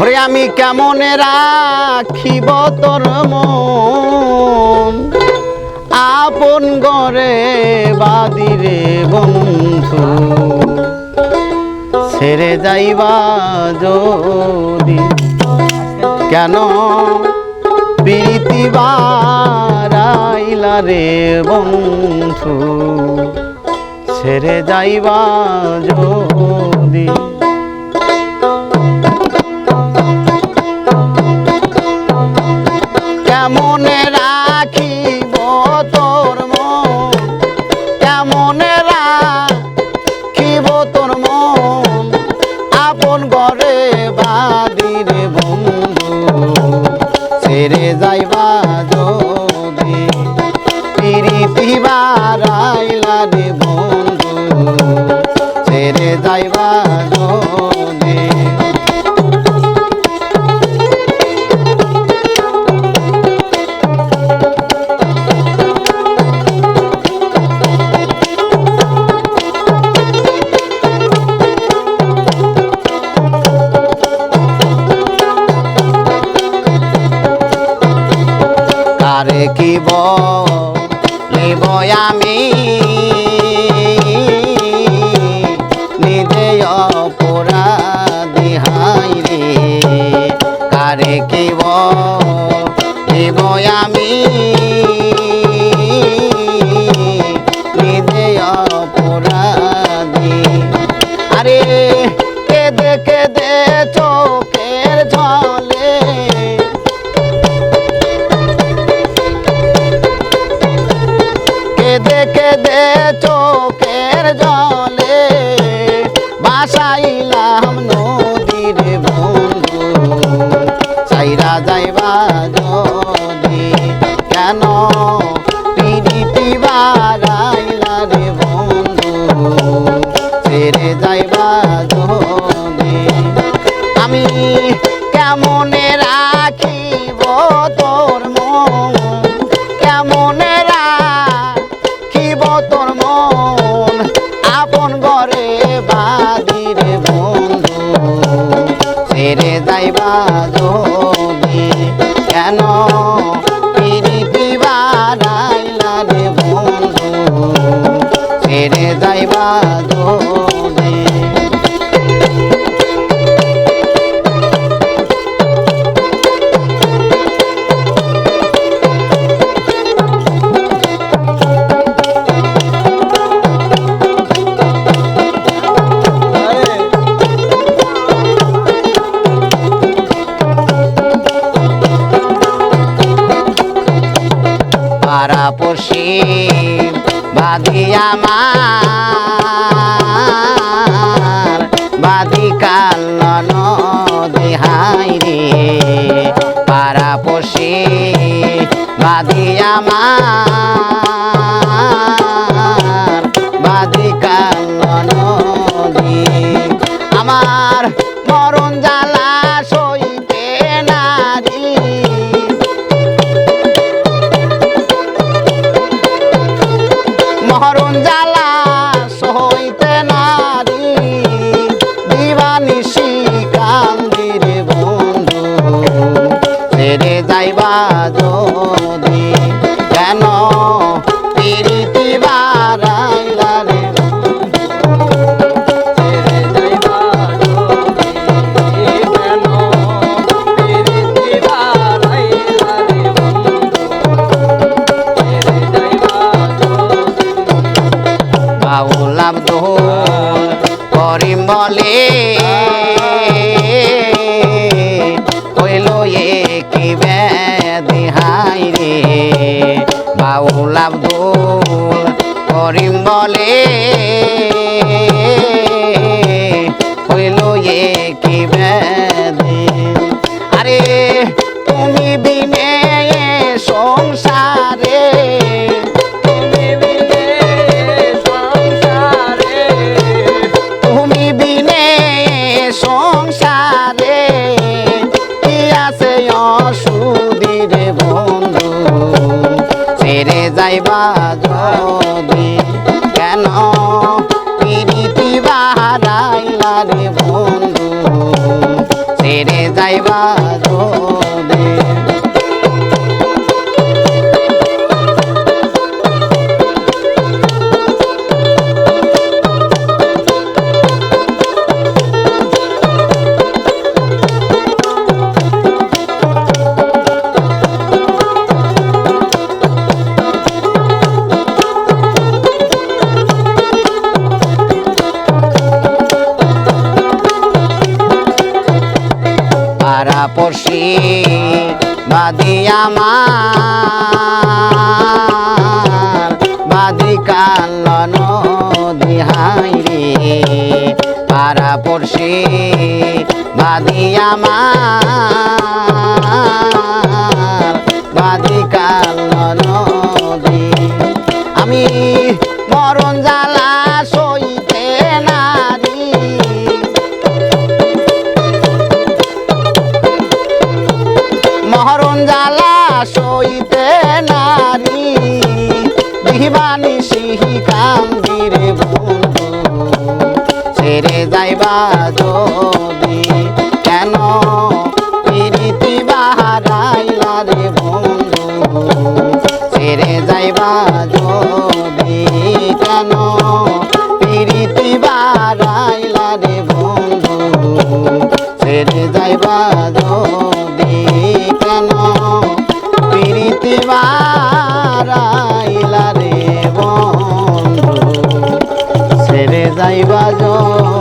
ওরে আমি কেমন রাখিব তোর মন? আপন গরে বাদিরে বন্ধু। ছেড়ে যাইবা যদি, কেন প্রীতিবারাইলা রে বন্ধু? ছেড়ে যাইবা যদি। পিবার আইলা রে বন্ধু ছেড়ে যাইবা জনে। আরে কি বল রে কেদে কেঁদে চোখের ঝলে কেঁদে কেঁদে চোখের জলে বাসাইলা বাধি আমার বাধি কাল্লন দেহাই রে পারাপসে বাধি আমার। বাজো যদি কেন প্রীতি বাহারাইলা রে বন্ধু? সেরে যাইবা যদি পাড়া পশি বাদি আমার বাদি কালন দিহাই হাইরে পাড়া পড়শি বাদি আমার সিহি কান্দিরে বন্ধু। ছেড়ে যাইবা যদি কেন পিরিতি বাহারাইলা রে বন্ধু? ছেড়ে যাইবা যদি কেন পিরিতি বাহারাইলা রে বন্ধু? ছেড়ে যাইবা যদি কেন প্রীতি বারাইলা রে যাইবা জন